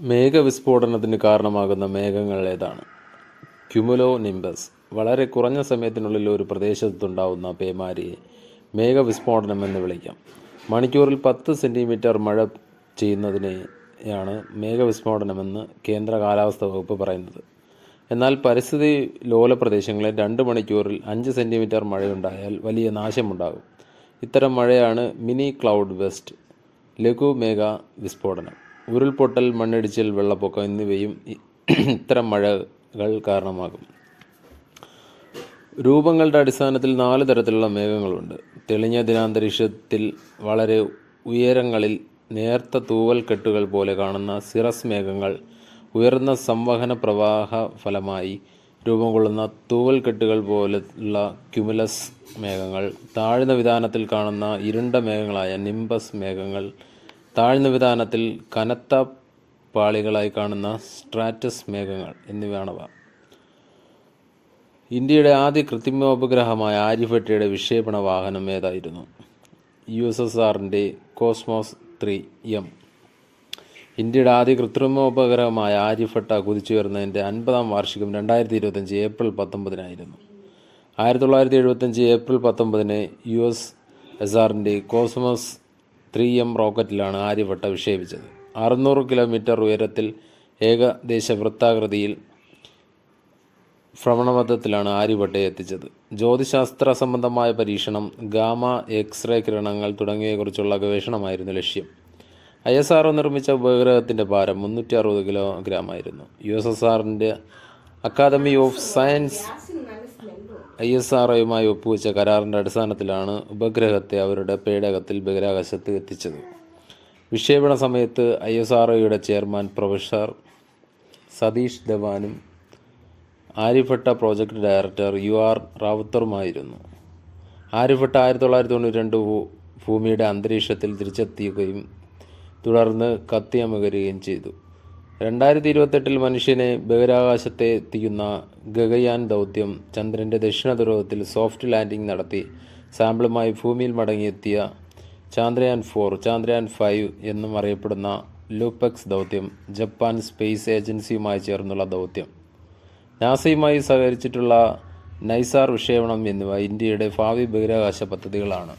മേഘവിസ്ഫോടനത്തിന് കാരണമാകുന്ന മേഘങ്ങൾ ഏതാണ്? ക്യുമുലോ നിംബസ് വളരെ കുറഞ്ഞ സമയത്തിനുള്ളിൽ ഒരു പ്രദേശത്തുണ്ടാവുന്ന പേമാരിയെ മേഘവിസ്ഫോടനം എന്ന് വിളിക്കാം. മണിക്കൂറിൽ പത്ത് സെന്റിമീറ്റർ മഴ ചെയ്യുന്നതിനെയാണ് മേഘവിസ്ഫോടനമെന്ന് കേന്ദ്ര കാലാവസ്ഥാ വകുപ്പ് പറയുന്നത്. എന്നാൽ പരിസ്ഥിതി ലോല പ്രദേശങ്ങളിൽ രണ്ട് മണിക്കൂറിൽ അഞ്ച് സെന്റിമീറ്റർ മഴയുണ്ടായാൽ വലിയ നാശമുണ്ടാകും. ഇത്തരം മഴയാണ് മിനി ക്ലൗഡ് വെസ്റ്റ് ലഘു മേഘ വിസ്ഫോടനം ഉരുൾപൊട്ടൽ മണ്ണിടിച്ചിൽ വെള്ളപ്പൊക്കം എന്നിവയും ഇത്തരം മഴകൾ കാരണമാകും. രൂപങ്ങളുടെ അടിസ്ഥാനത്തിൽ നാല് തരത്തിലുള്ള മേഘങ്ങളുണ്ട്. തെളിഞ്ഞ ദിനാന്തരീക്ഷത്തിൽ വളരെ ഉയരങ്ങളിൽ നേർത്ത തൂവൽ കെട്ടുകൾ പോലെ കാണുന്ന സിറസ് മേഘങ്ങൾ ഉയർന്ന സംവഹന പ്രവാഹ ഫലമായി രൂപം കൊള്ളുന്ന തൂവൽ കെട്ടുകൾ പോലുള്ള ക്യുമുലസ് മേഘങ്ങൾ താഴ്ന്ന വിധാനത്തിൽ കാണുന്ന ഇരുണ്ട മേഘങ്ങളായ നിംബസ് മേഘങ്ങൾ താഴ്ന്ന വിധാനത്തിൽ കനത്ത പാളികളായി കാണുന്ന സ്ട്രാറ്റസ് മേഘങ്ങൾ എന്നിവയാണവ. ഇന്ത്യയുടെ ആദ്യ കൃത്രിമോപഗ്രഹമായ ആര്യഭട്ടയുടെ വിക്ഷേപണ വാഹനം ഏതായിരുന്നു? യു എസ് എസ് ആറിന്റെ കോസ്മോസ് ത്രീ എം. ഇന്ത്യയുടെ ആദ്യ കൃത്രിമോപഗ്രഹമായ ആര്യഭട്ട കുതിച്ചുയർന്നതിന്റെ അൻപതാം വാർഷികം രണ്ടായിരത്തി ഇരുപത്തഞ്ച് ഏപ്രിൽ പത്തൊമ്പതിനായിരുന്നു. ആയിരത്തി തൊള്ളായിരത്തി എഴുപത്തഞ്ച് ഏപ്രിൽ പത്തൊമ്പതിന് യു എസ് എസ് ആറിന്റെ കോസ്മോസ് ത്രീ എം റോക്കറ്റിലാണ് ആര്യഭട്ട വിക്ഷേപിച്ചത്. അറുന്നൂറ് കിലോമീറ്റർ ഉയരത്തിൽ ഏകദേശ വൃത്താകൃതിയിൽ ഭ്രമണപഥത്തിലാണ് ആര്യഭട്ടയെ എത്തിച്ചത്. ജ്യോതിശാസ്ത്ര സംബന്ധമായ പരീക്ഷണം ഗാമ എക്സ്റേ കിരണങ്ങൾ തുടങ്ങിയവയെക്കുറിച്ചുള്ള ഗവേഷണമായിരുന്നു ലക്ഷ്യം. ഐ എസ് ആർ നിർമ്മിച്ച ഉപഗ്രഹത്തിന്റെ ഭാരം മുന്നൂറ്റി അറുപത് കിലോഗ്രാം ആയിരുന്നു യു എസ് എസ് ആറിന്റെ academy of science I S R ഒയുമായി ഒപ്പുവെച്ച കരാറിന്റെ അടിസ്ഥാനത്തിലാണ് ഉപഗ്രഹത്തെ അവരുടെ പേടകത്തിൽ ബഹിരാകാശത്ത് എത്തിച്ചത്. വിക്ഷേപണ സമയത്ത് ഐ എസ് ആർ ഒയുടെ chairman professor Satish ധവാനും Aryabhata project director U R റാവുത്തറുമായിരുന്നു. Aryabhata ആയിരത്തി തൊള്ളായിരത്തി തൊണ്ണൂറ്റി രണ്ട് ഭൂമിയുടെ അന്തരീക്ഷത്തിൽ തിരിച്ചെത്തിയുകയും തുടർന്ന് കത്തിയമകരുകയും ചെയ്തു. രണ്ടായിരത്തി ഇരുപത്തെട്ടിൽ മനുഷ്യനെ ബഹിരാകാശത്തെ എത്തിക്കുന്ന ഗഗയാൻ ദൗത്യം ചന്ദ്രന്റെ ദക്ഷിണ ധ്രുവത്തിൽ സോഫ്റ്റ് ലാൻഡിംഗ് നടത്തി സാമ്പിളുമായി ഭൂമിയിൽ മടങ്ങിയെത്തിയ ചാന്ദ്രയാൻ ഫോർ ചാന്ദ്രയാൻ ഫൈവ് എന്നും അറിയപ്പെടുന്ന ലൂപെക്സ് ദൗത്യം ജപ്പാൻ സ്പേസ് ഏജൻസിയുമായി ചേർന്നുള്ള ദൗത്യം. നാസയുമായി സഹകരിച്ചിട്ടുള്ള നൈസാർ വിക്ഷേപണം എന്നിവ ഇന്ത്യയുടെ ഭാവി ബഹിരാകാശ പദ്ധതികളാണ്.